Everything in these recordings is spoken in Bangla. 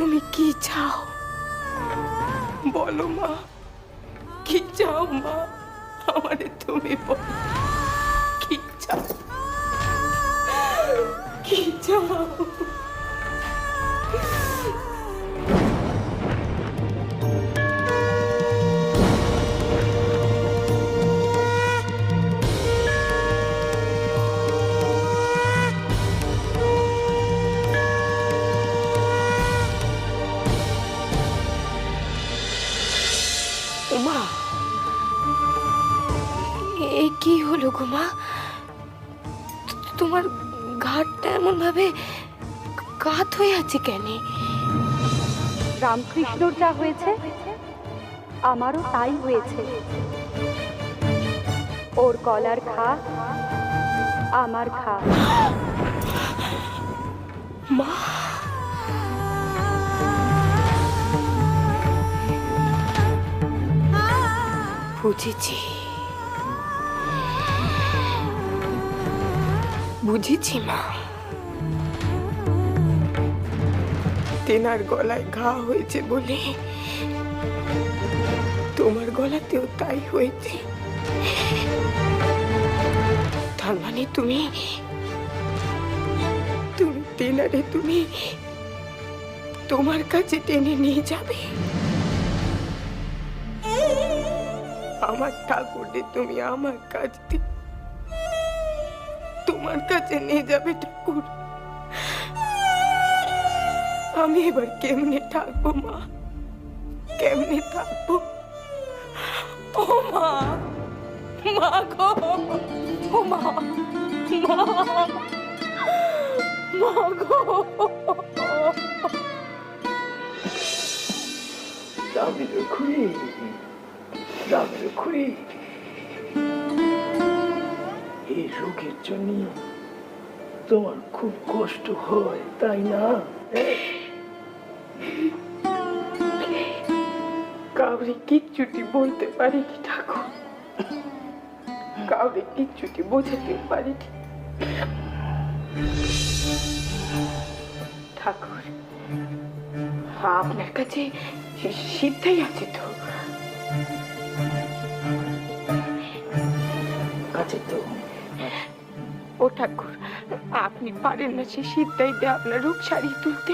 তুমি কি চাও? বলো মা। কি চাও মা? আমারে তুমি বলো। কি চাও? কি চাও? উমা এ কি হলো গো মা? তো- তোমার ঘাটটা এমন ভাবে কাত হয়ে আছে কেন? রামকৃষ্ণর যা হয়েছে আমারও তাই হয়েছে। ওর কলার খা আমার খা মা বুঝেছি। বুঝেছি মা। তেনার গলায় ঘা হয়েছে বলে, তোমার গলাতেও তাই হয়েছে। তার মানে তুমি তুমি তেনারে তুমি তোমার কাছে টেনে নিয়ে যাবে। আমার ঠাকুরকে তুমি আমার কাছে তোমার কাছে নিয়ে যাবে ঠাকুর। আমি এবার কেমনে থাকব মা? কেমনে থাকব? ও মা মা গো, ও মা মা মা গো। রামের খুঁড়ি রামের খুঁড়ি। এই রোগের জন্য তোমার খুব কষ্ট হয়, তাই না? কাউরে কিচ্ছুটি বলতে পারিনি, ঠাকুর। কাউরে কিচ্ছুটি বোঝাতে পারিনি। ঠাকুর, আপনার কাছে সিদ্ধাই আছে তো? আছে তো ও ঠাকুর আপনি পারেন না সে সিদ্ধাই দিয়ে আপনার রূপ তুলতে।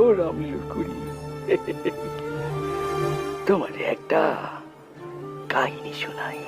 ও খুঁড়ি তোমার একটা কাহিনী শোনাই।